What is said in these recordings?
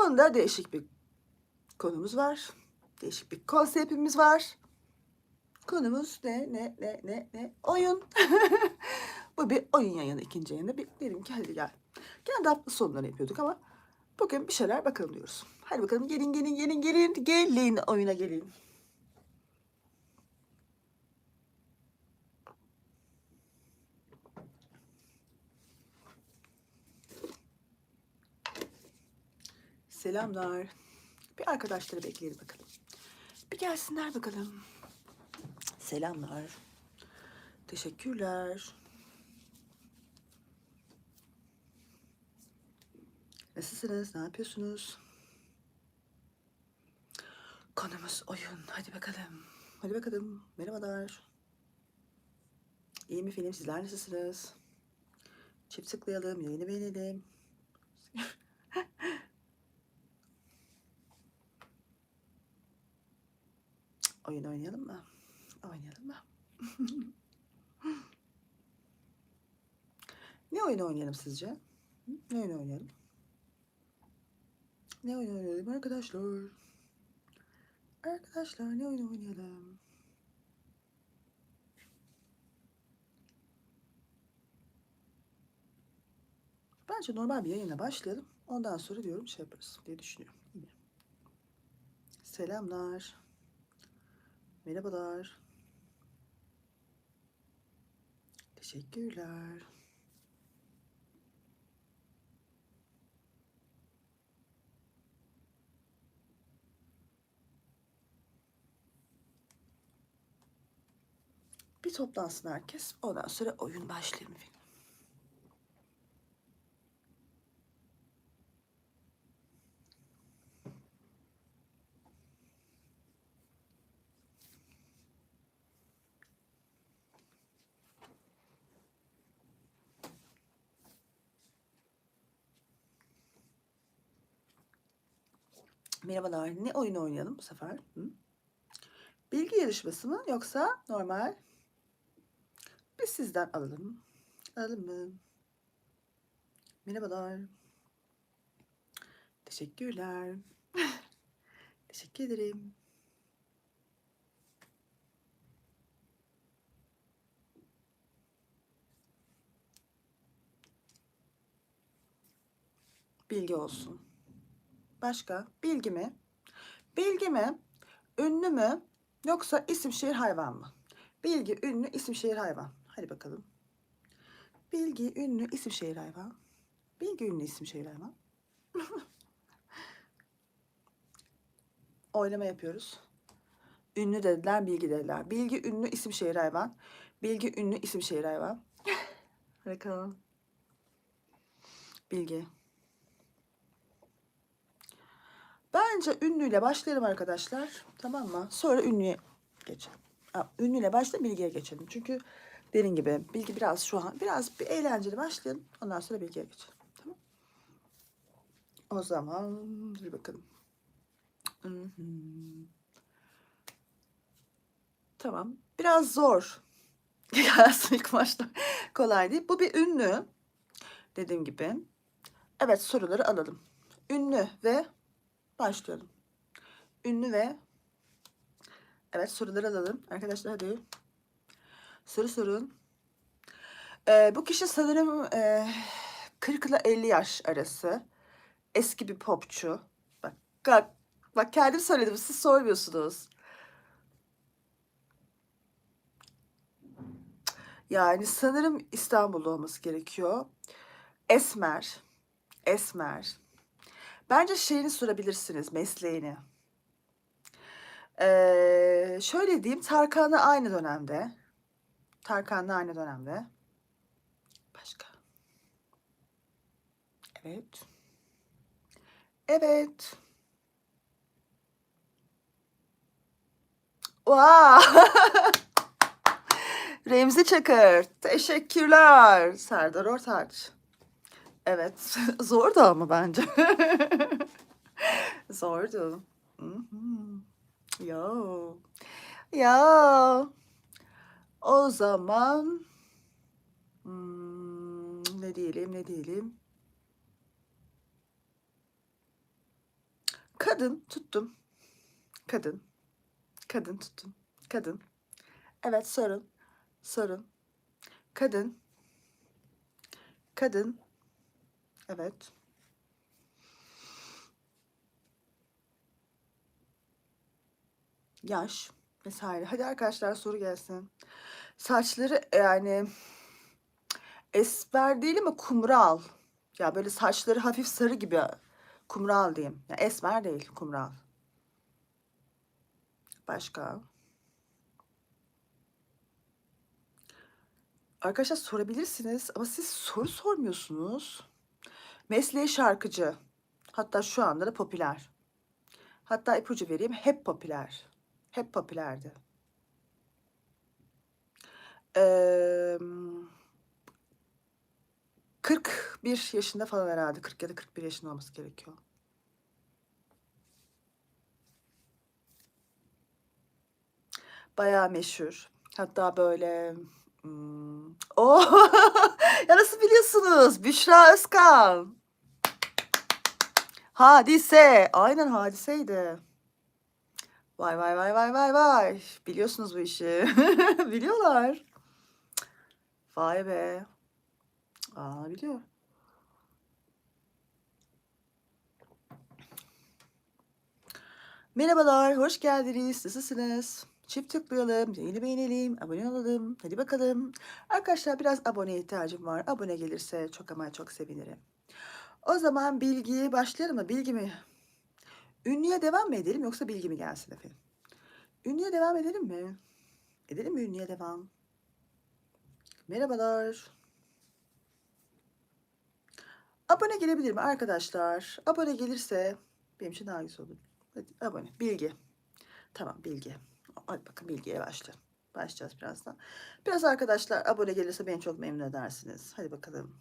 Bunda değişik bir konumuz var. Değişik bir konseptimiz var. Konumuz ne ne ne ne ne? Oyun. Bu bir oyun yayını ikinci yayında. Bir, dedim ki hadi gel. Genelde hafta sonları yapıyorduk ama bugün bir şeyler bakalım diyoruz. Hadi bakalım gelin gelin gelin gelin gelin oyuna gelin. Selamlar. Bir arkadaşları bekleyelim bakalım. Bir gelsinler bakalım. Selamlar. Teşekkürler. Nasılsınız? Ne yapıyorsunuz? Konumuz oyun. Hadi bakalım. Hadi bakalım. Merhabalar. İyi mi film? Sizler nasılsınız? Çift tıklayalım. Yayını beğenelim. Oyun oynayalım mı? Oynayalım mı? ne oyun oynayalım sizce? Ne oyun oynayalım? Ne oyun oynayalım arkadaşlar? Arkadaşlar ne oyun oynayalım? Bence normal bir yayına başlayalım. Ondan sonra diyorum şey yaparız diye düşünüyorum. Selamlar. Merhabalar. Teşekkürler. Bir toplansın herkes. Ondan sonra oyun başlayalım efendim. Merhabalar. Ne oyun oynayalım bu sefer? Hı? Bilgi yarışması mı yoksa normal? Biz sizden alalım. Alalım mı? Merhabalar. Teşekkürler. Teşekkür ederim. Bilgi olsun. Başka? Bilgi mi? Bilgi mi? Ünlü mü? Yoksa isim şehir hayvan mı? Bilgi, ünlü, isim şehir hayvan. Hadi bakalım. Bilgi, ünlü, isim şehir hayvan. Bilgi, ünlü, isim şehir hayvan. Oylama yapıyoruz. Ünlü dediler, bilgi dediler. Bilgi, ünlü, isim şehir hayvan. Bilgi, ünlü, isim şehir hayvan. Bakalım. Bilgi. Bence ünlüyle başlayalım arkadaşlar. Tamam mı? Sonra ünlüye geçelim. Ünlüyle başla bilgiye geçelim. Çünkü dediğim gibi bilgi biraz şu an biraz bir eğlenceli başlayalım. Ondan sonra bilgiye geçelim. Tamam. O zaman dur bakalım. Tamam. Biraz zor. Gelsin ilk başta. Kolay değil. Bu bir ünlü. Dediğim gibi. Evet soruları alalım. Ünlü ve Başlayalım. Ünlü ve evet soruları alalım. Arkadaşlar hadi. Soru sorun. Ee, bu kişi sanırım e, 40 ile 50 yaş arası. Eski bir popçu. Bak, bak, bak kendim söyledim. Siz sormuyorsunuz. Yani sanırım İstanbul'da olması gerekiyor. Esmer. Esmer. Bence şeyini sorabilirsiniz, mesleğini. Ee, şöyle diyeyim, Tarkan'la aynı dönemde. Tarkan'la aynı dönemde. Başka. Evet. Evet. Wow. Remzi Çakır. Teşekkürler. Serdar Ortaç. Evet. Zordu ama bence. Zordu. Yo. Ya. O zaman hmm, ne diyelim ne diyelim. Kadın tuttum. Kadın. Kadın tuttum. Kadın. Evet sorun. Sorun. Kadın. Kadın. Evet. Yaş vesaire. Hadi arkadaşlar soru gelsin. Saçları yani esmer değil ama kumral. Ya böyle saçları hafif sarı gibi kumral diyeyim. Ya esmer değil kumral. Başka? Arkadaşlar sorabilirsiniz ama siz soru sormuyorsunuz. Mesleği şarkıcı. Hatta şu anda da popüler. Hatta ipucu vereyim hep popüler. Hep popülerdi. Eee 41 yaşında falan herhalde. 40 ya da 41 yaşında olması gerekiyor. Bayağı meşhur. Hatta böyle hmm, o ya nasıl biliyorsunuz? Büşra Özkan. Hadise. Aynen hadiseydi. Vay vay vay vay vay vay. Biliyorsunuz bu işi. Biliyorlar. Vay be. Aa biliyor. Merhabalar, hoş geldiniz. Nasılsınız? Çift tıklayalım, yayını beğenelim, abone olalım. Hadi bakalım. Arkadaşlar biraz abone ihtiyacım var. Abone gelirse çok ama çok sevinirim. O zaman bilgiye başlayalım mı? Bilgi mi? Ünlüye devam mı edelim yoksa bilgi mi gelsin efendim? Ünlüye devam edelim mi? Edelim mi ünlüye devam? Merhabalar. Abone gelebilir mi arkadaşlar? Abone gelirse benim için daha güzel olur. Hadi abone. Bilgi. Tamam bilgi. Hadi bakın bilgiye başla. Başlayacağız birazdan. Biraz arkadaşlar abone gelirse beni çok memnun edersiniz. Hadi bakalım.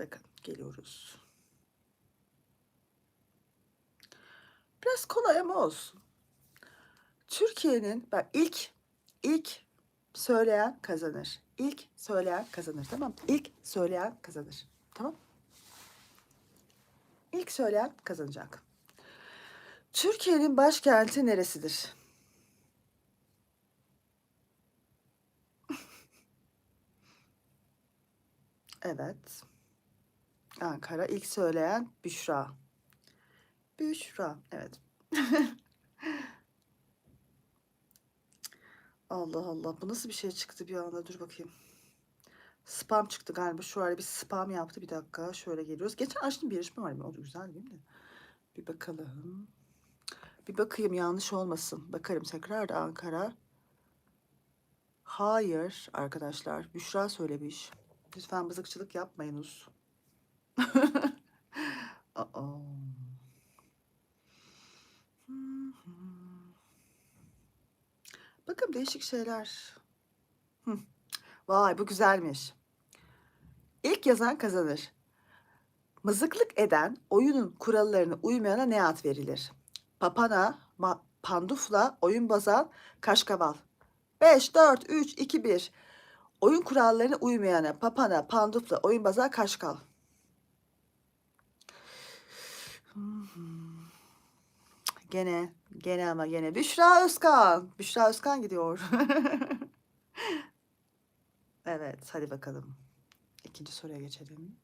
Bakın geliyoruz. Biraz kolay ama olsun. Türkiye'nin bak ilk ilk söyleyen kazanır. İlk söyleyen kazanır. Tamam İlk söyleyen kazanır. Tamam İlk söyleyen kazanacak. Türkiye'nin başkenti neresidir? evet. Ankara ilk söyleyen Büşra. Büşra. Evet. Allah Allah. Bu nasıl bir şey çıktı bir anda? Dur bakayım. Spam çıktı galiba. Şu bir spam yaptı. Bir dakika. Şöyle geliyoruz. Geçen açtım bir yarışma var. O da güzel değil mi? Bir bakalım. Bir bakayım yanlış olmasın. Bakarım tekrar da Ankara. Hayır arkadaşlar. Büşra söylemiş. Lütfen bızıkçılık yapmayınız. Aa. Bakın değişik şeyler. Vay bu güzelmiş. İlk yazan kazanır. Mızıklık eden oyunun kurallarına uymayana ne ad verilir? Papana, pandufla, oyun bazan, kaşkaval. 5, 4, 3, 2, 1. Oyun kurallarına uymayana papana, pandufla, oyun bazan, kaşkal. Gene, gene ama gene. Büşra Özkan. Büşra Özkan gidiyor. evet, hadi bakalım. İkinci soruya geçelim.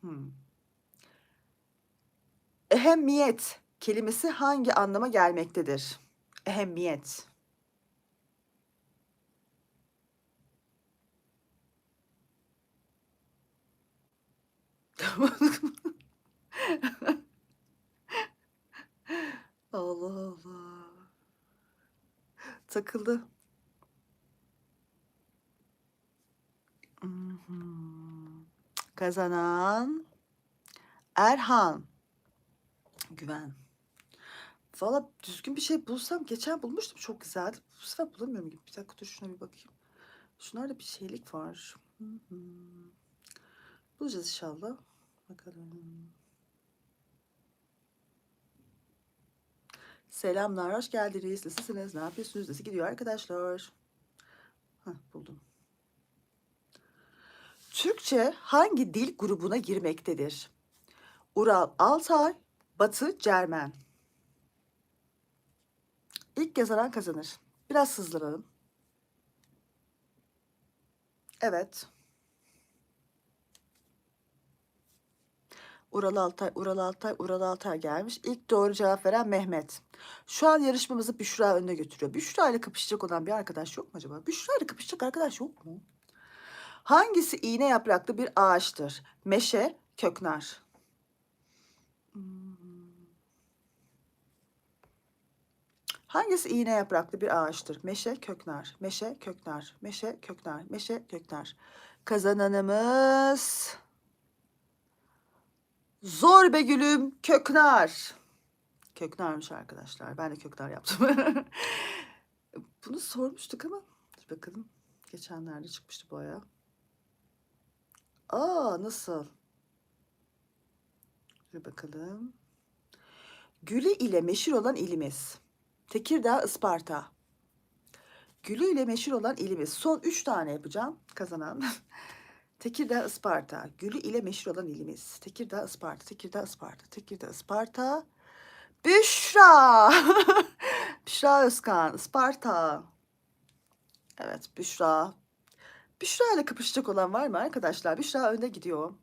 Hmm. Ehemmiyet kelimesi hangi anlama gelmektedir? Ehemmiyet. Allah Allah. Takıldı. Kazanan Erhan. Güven. Valla düzgün bir şey bulsam geçen bulmuştum çok güzeldi. Bu sefer bulamıyorum gibi. Bir dakika dur şuna bir bakayım. Şunlarda bir şeylik var. Bulacağız inşallah. Bakalım. Selamlar, hoş geldiniz. Nasılsınız? Ne yapıyorsunuz? Nasıl gidiyor arkadaşlar? Heh, buldum. Türkçe hangi dil grubuna girmektedir? Ural Altay, Batı Cermen. İlk yazaran kazanır. Biraz hızlanalım. Evet. Ural Altay, Ural Altay, Ural Altay gelmiş. İlk doğru cevap veren Mehmet. Şu an yarışmamızı Büşra önüne götürüyor. Büşra ile kapışacak olan bir arkadaş yok mu acaba? Büşra ile kapışacak arkadaş yok mu? Hangisi iğne yapraklı bir ağaçtır? Meşe, köknar. Hangisi iğne yapraklı bir ağaçtır? Meşe, köknar, meşe, köknar, meşe, köknar, meşe, köknar. Kazananımız... Zor be gülüm, köknar. Köknarmış arkadaşlar. Ben de köknar yaptım. Bunu sormuştuk ama dur bakalım. Geçenlerde çıkmıştı bu ayağı. Aa nasıl? Dur bakalım. Gülü ile meşhur olan ilimiz. Tekirdağ, Isparta. Gülü ile meşhur olan ilimiz. Son üç tane yapacağım kazanan. Tekirdağ, Isparta. Gülü ile meşhur olan ilimiz. Tekirdağ, Isparta. Tekirdağ, Isparta. Tekirdağ, Isparta. Büşra. Büşra Özkan, Isparta. Evet, Büşra. Büşra ile kapışacak olan var mı arkadaşlar? Büşra önde gidiyor.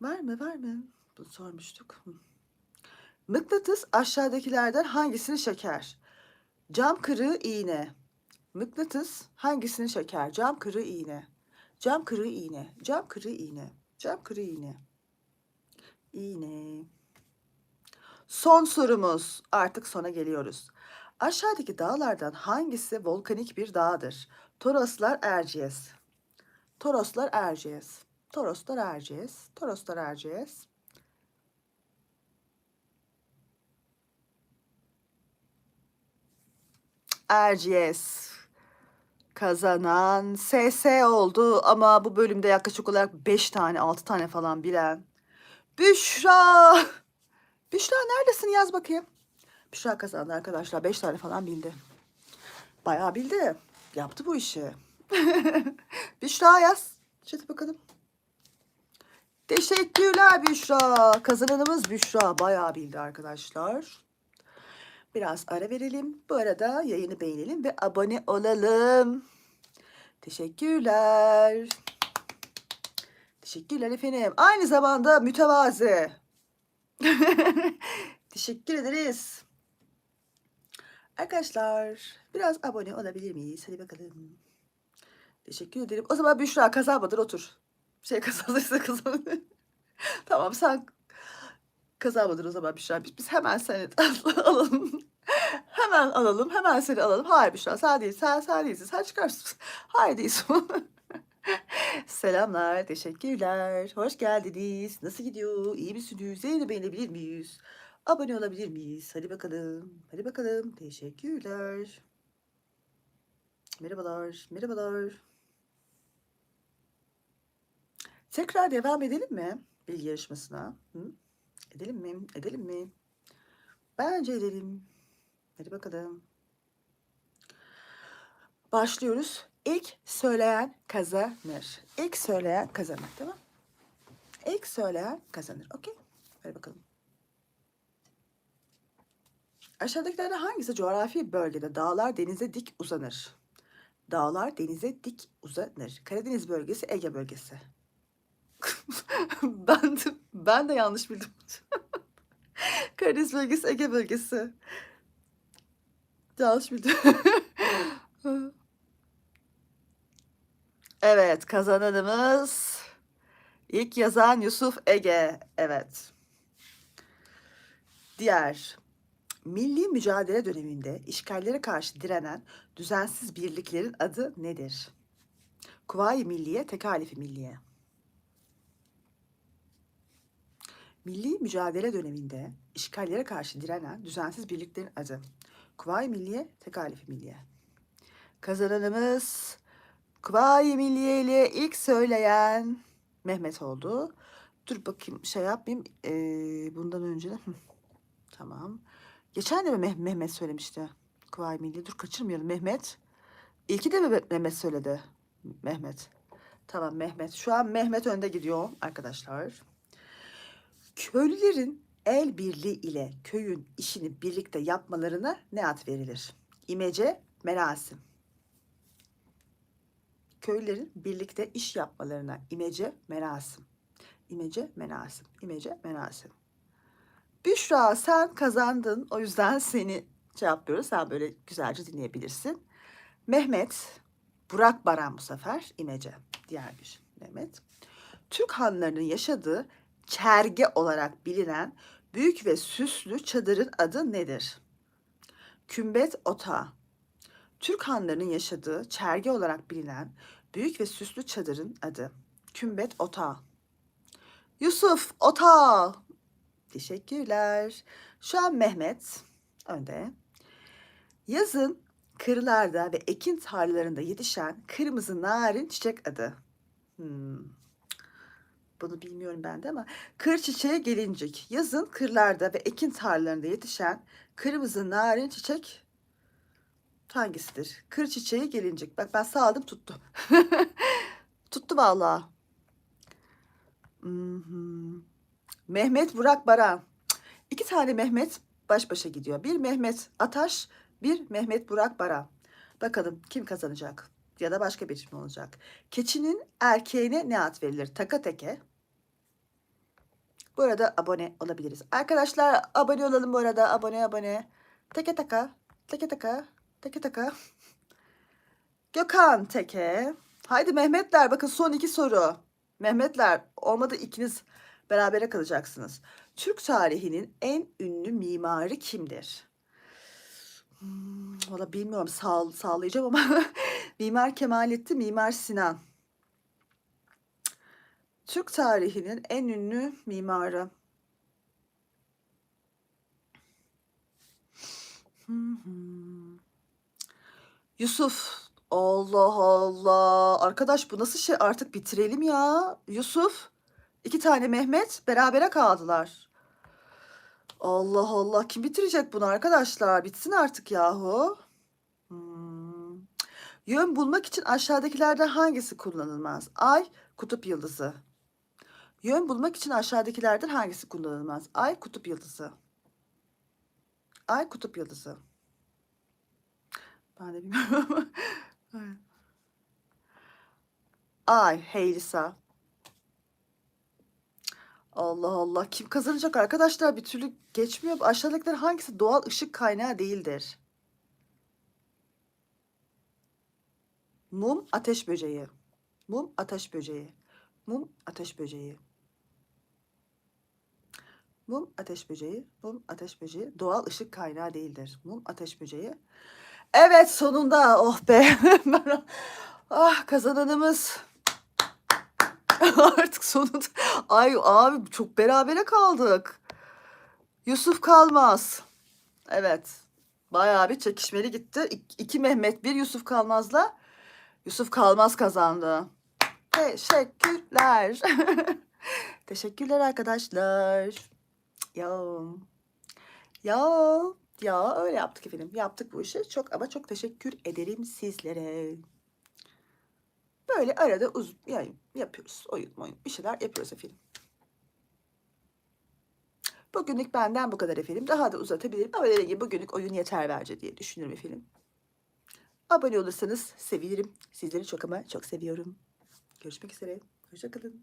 Var mı, var mı? Bunu sormuştuk. Mıknatıs aşağıdakilerden hangisini çeker? Cam kırığı iğne. Mıknatıs hangisini çeker? Cam kırığı iğne. Cam kırığı iğne. Cam kırığı iğne. Cam kırığı iğne. İğne. Son sorumuz. Artık sona geliyoruz. Aşağıdaki dağlardan hangisi volkanik bir dağdır? Toroslar Erciyes. Toroslar Erciyes. Toroslar Erciyes. Toroslar Erciyes. Erciyes. Kazanan SS oldu ama bu bölümde yaklaşık olarak 5 tane 6 tane falan bilen. Büşra. Büşra neredesin yaz bakayım. Büşra kazandı arkadaşlar. 5 tane falan bildi. Bayağı bildi. Yaptı bu işi. Büşra yaz. Çete bakalım. Teşekkürler Büşra. Kazananımız Büşra. Bayağı bildi arkadaşlar. Biraz ara verelim. Bu arada yayını beğenelim ve abone olalım. Teşekkürler. Teşekkürler efendim. Aynı zamanda mütevazı. Teşekkür ederiz. Arkadaşlar biraz abone olabilir miyiz? Hadi bakalım. Teşekkür ederim. O zaman Büşra kazanmadır otur. Şey kazanırsa kazanır. tamam sen kazanmadın o zaman Büşra. Biz, biz hemen seni alalım. hemen alalım. Hemen seni alalım. Hayır Büşra sen değil. Sen, sen değilsin. Sen çıkarsın. Hayır değilsin. Selamlar. Teşekkürler. Hoş geldiniz. Nasıl gidiyor? İyi misiniz? Yayını beğenebilir miyiz? Abone olabilir miyiz? Hadi bakalım. Hadi bakalım. Teşekkürler. Merhabalar. Merhabalar. Tekrar devam edelim mi? Bilgi yarışmasına. Hı? Edelim mi? Edelim mi? Bence edelim. Hadi bakalım. Başlıyoruz. İlk söyleyen kazanır. İlk söyleyen kazanır. Tamam İlk söyleyen kazanır. Okey. Hadi bakalım. Aşağıdakilerden hangisi coğrafi bölgede dağlar denize dik uzanır? Dağlar denize dik uzanır. Karadeniz bölgesi, Ege bölgesi. ben de, ben de yanlış bildim. Karadeniz bölgesi, Ege bölgesi. Yanlış bildim. evet, kazananımız ilk yazan Yusuf Ege. Evet. Diğer milli mücadele döneminde işgallere karşı direnen düzensiz birliklerin adı nedir? Kuvayi Milliye, Tekalifi Milliye. Milli mücadele döneminde işgallere karşı direnen düzensiz birliklerin adı. Kuvayi Milliye, Tekalifi Milliye. Kazananımız Kuvayi Milliye ile ilk söyleyen Mehmet oldu. Dur bakayım şey yapmayayım. Ee, bundan önce de. Tamam. Geçen de mi Meh- Mehmet söylemişti? Kuvayi Milliye. Dur kaçırmayalım. Mehmet. İlki de mi Mehmet söyledi? Mehmet. Tamam Mehmet. Şu an Mehmet önde gidiyor arkadaşlar. Köylülerin el birliği ile köyün işini birlikte yapmalarına ne ad verilir? İmece, merasim. Köylülerin birlikte iş yapmalarına imece, merasim. İmece, merasim. İmece, merasim. Büşra sen kazandın. O yüzden seni yapıyoruz. Sen böyle güzelce dinleyebilirsin. Mehmet, Burak Baran bu sefer imece. Diğer bir Mehmet. Türk hanlarının yaşadığı çerge olarak bilinen büyük ve süslü çadırın adı nedir? Kümbet Otağı. Türk hanlarının yaşadığı çerge olarak bilinen büyük ve süslü çadırın adı. Kümbet Otağı. Yusuf Otağı. Teşekkürler. Şu an Mehmet önde. Yazın kırlarda ve ekin tarlalarında yetişen kırmızı narin çiçek adı. Hmm. Bunu bilmiyorum ben de ama kır çiçeği gelincik. Yazın kırlarda ve ekin tarlalarında yetişen kırmızı narin çiçek hangisidir? Kır çiçeği gelincik. Bak ben sağladım tuttu. tuttu vallahi. Mhm. Mehmet Burak Baran. İki tane Mehmet baş başa gidiyor. Bir Mehmet Ataş, bir Mehmet Burak Baran. Bakalım kim kazanacak? Ya da başka bir mi olacak? Keçinin erkeğine ne ad verilir? Taka teke. Bu arada abone olabiliriz. Arkadaşlar abone olalım bu arada. Abone abone. Teke taka. Teke taka. Teke taka. Gökhan Teke. Haydi Mehmetler bakın son iki soru. Mehmetler olmadı ikiniz berabere kalacaksınız. Türk tarihinin en ünlü mimarı kimdir? Hmm, Valla bilmiyorum sağ, sağlayacağım ama Mimar Kemalettin, Mimar Sinan. Türk tarihinin en ünlü mimarı. Yusuf. Allah Allah. Arkadaş bu nasıl şey? Artık bitirelim ya. Yusuf. İki tane Mehmet berabere kaldılar. Allah Allah. Kim bitirecek bunu arkadaşlar? Bitsin artık yahu. Hmm. Yön bulmak için aşağıdakilerden hangisi kullanılmaz? Ay, kutup yıldızı. Yön bulmak için aşağıdakilerden hangisi kullanılmaz? Ay, kutup yıldızı. Ay, kutup yıldızı. Ben de bilmiyorum. Ay, Heylisa. Allah Allah. Kim kazanacak arkadaşlar? Bir türlü geçmiyor. Aşağıdakiler hangisi doğal ışık kaynağı değildir? Mum, ateş böceği. Mum, ateş böceği. Mum, ateş böceği. Mum, ateş böceği. Mum, ateş böceği. Doğal ışık kaynağı değildir. Mum, ateş böceği. Evet sonunda. Oh be. ah kazananımız. Artık sonunda. Ay abi çok berabere kaldık. Yusuf Kalmaz. Evet. Bayağı bir çekişmeli gitti. İk- İki Mehmet, bir Yusuf Kalmaz'la Yusuf Kalmaz kazandı. Teşekkürler. Teşekkürler arkadaşlar. Ya. Ya. Ya öyle yaptık efendim. Yaptık bu işi. Çok ama çok teşekkür ederim sizlere. Böyle arada uz yani yapıyoruz. Oyun oyun bir şeyler yapıyoruz efendim. Bugünlük benden bu kadar efendim. Daha da uzatabilirim ama dediğim gibi bugünlük oyun yeter bence diye düşünüyorum efendim. Abone olursanız sevinirim. Sizleri çok ama çok seviyorum. Görüşmek üzere. Hoşçakalın.